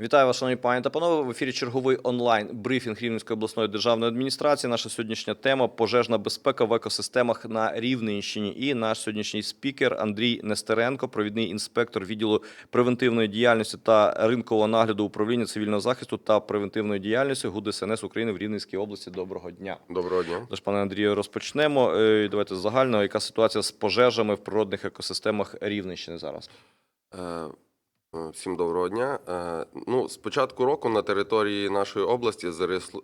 Вітаю вас, шановні пані та панове. В ефірі черговий онлайн брифінг Рівненської обласної державної адміністрації. Наша сьогоднішня тема пожежна безпека в екосистемах на Рівненщині. І наш сьогоднішній спікер Андрій Нестеренко, провідний інспектор відділу превентивної діяльності та ринкового нагляду управління цивільного захисту та превентивної діяльності ГУД СНС України в Рівненській області. Доброго дня. Доброго дня. Тож, пане Андрію, розпочнемо. Е, Давайте з загального. Яка ситуація з пожежами в природних екосистемах Рівненщини зараз? Е, Всім доброго дня. Е, Ну, з початку року на території нашої області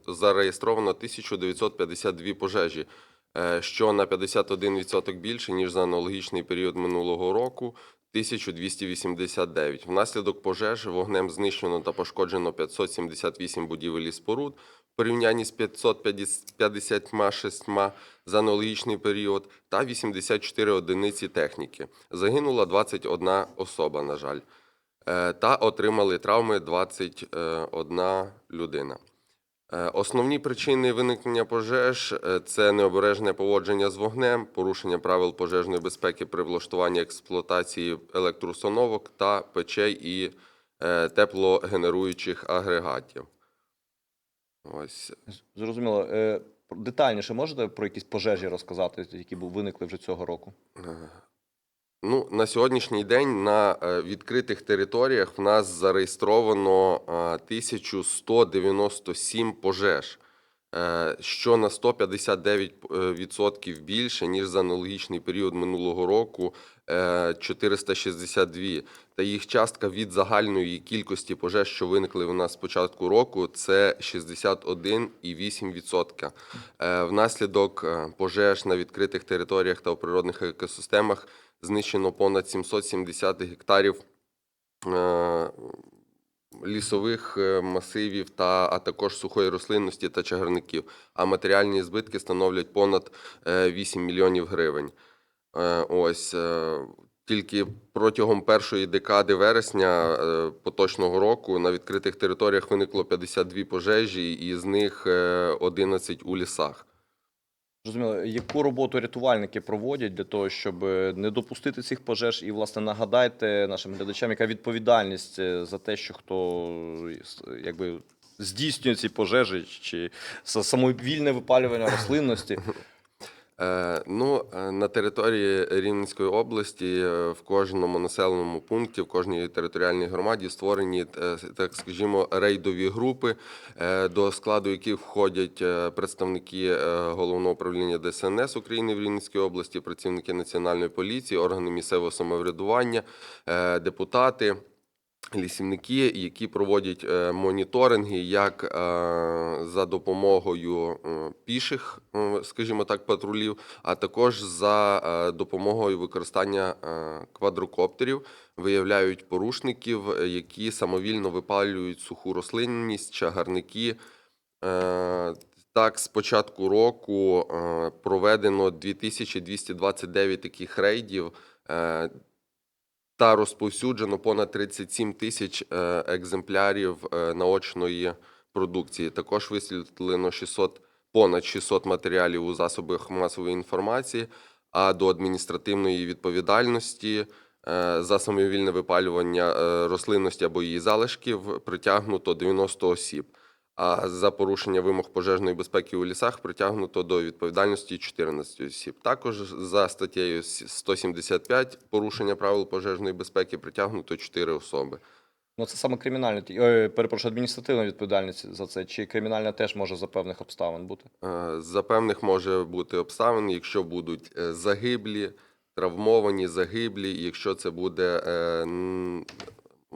зареєстровано 1952 пожежі, е, що на 51% більше, ніж за аналогічний період минулого року 1289. Внаслідок пожеж вогнем знищено та пошкоджено 578 будівель і споруд в порівнянні з 556 за аналогічний період та 84 одиниці техніки. Загинула 21 особа, на жаль, Е, та отримали травми 21 людина. Е, Основні причини виникнення пожеж е, це необережне поводження з вогнем, порушення правил пожежної безпеки при влаштуванні експлуатації електроустановок та печей і е, теплогенеруючих агрегатів. Ось Зрозуміло. Е, Детальніше можете про якісь пожежі розказати, які виникли вже цього року? Ну, на сьогоднішній день на е, відкритих територіях в нас зареєстровано е, 1197 пожеж, е, що на 159% більше, ніж за аналогічний період минулого року е, 462. Та їх частка від загальної кількості пожеж, що виникли у нас з початку року, це 61,8%. Е, Внаслідок е, пожеж на відкритих територіях та у природних екосистемах знищено понад 770 гектарів е, лісових е, масивів, та, а також сухої рослинності та чагарників. А матеріальні збитки становлять понад е, 8 мільйонів гривень. Е, Ось е, тільки протягом першої декади вересня е, поточного року на відкритих територіях виникло 52 пожежі, і з них е, 11 у лісах. Зрозуміло, яку роботу рятувальники проводять для того, щоб е, не допустити цих пожеж, і власне нагадайте нашим глядачам, яка відповідальність е, за те, що хто е, якби здійснює ці пожежі, чи самовільне випалювання рослинності. Е, Ну, е, на території Рівненської області е, в кожному населеному пункті, в кожній територіальній громаді створені, так скажімо, рейдові групи, до складу яких входять представники головного управління ДСНС України в Рівненській області, працівники національної поліції, органи місцевого самоврядування, депутати. Лісівники, які проводять е, моніторинги як е, за допомогою е, піших, скажімо так, патрулів, а також за допомогою використання квадрокоптерів, виявляють порушників, які самовільно випалюють суху рослинність, чагарники. Так, з початку року проведено 2229 таких рейдів. Та розповсюджено понад 37 тисяч е, екземплярів е, наочної продукції. Також висвітлено 600, понад 600 матеріалів у засобах масової інформації, а до адміністративної відповідальності е, за самовільне випалювання рослинності або її залишків притягнуто 90 осіб. А за порушення вимог пожежної безпеки у лісах притягнуто до відповідальності 14 осіб. Також за статтею 175 порушення правил пожежної безпеки притягнуто 4 особи. Ну це саме кримінальна, ой, перепрошую, адміністративна відповідальність за це, чи кримінальна теж може за певних обставин бути? Е, За певних може бути обставин, якщо будуть е, загиблі, травмовані, загиблі, якщо це буде е,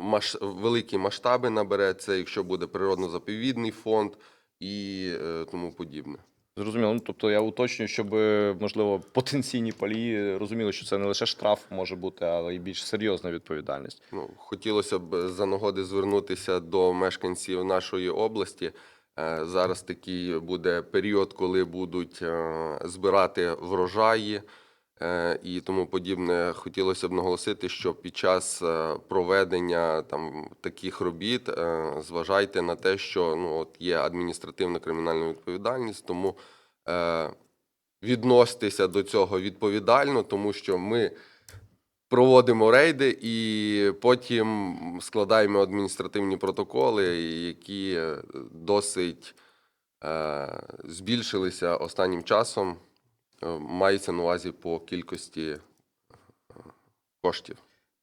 маш... великі масштаби набере, це якщо буде природно-заповідний фонд і е, тому подібне. Зрозуміло. Ну, тобто я уточнюю, щоб е, можливо потенційні палії розуміли, що це не лише штраф може бути, але й більш серйозна відповідальність. Ну, хотілося б за нагоди звернутися до мешканців нашої області. Е, Зараз такий буде період, коли будуть е, збирати врожаї е, і тому подібне. Хотілося б наголосити, що під час е, проведення там таких робіт е, зважайте на те, що ну от є адміністративна кримінальна відповідальність, тому е, відноситися до цього відповідально, тому що ми проводимо рейди і потім складаємо адміністративні протоколи, які е, досить е, збільшилися останнім часом. Е, Мається на увазі по кількості е, коштів.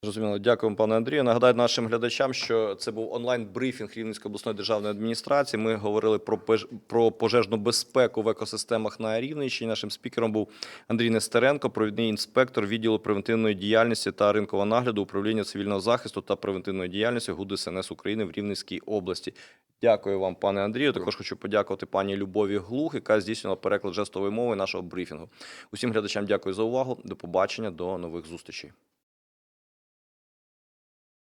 Зрозуміло, дякуємо, пане Андрію. Нагадаю нашим глядачам, що це був онлайн-брифінг Рівненської обласної державної адміністрації. Ми говорили про про пожежну безпеку в екосистемах на Рівненщині. Нашим спікером був Андрій Нестеренко, провідний інспектор відділу превентивної діяльності та ринкового нагляду управління цивільного захисту та превентивної діяльності ГУД СНС України в Рівненській області. Дякую вам, пане Андрію. Також хочу подякувати пані Любові Глух, яка здійснювала переклад жестової мови нашого брифінгу. Усім глядачам дякую за увагу. До побачення, до нових зустрічей.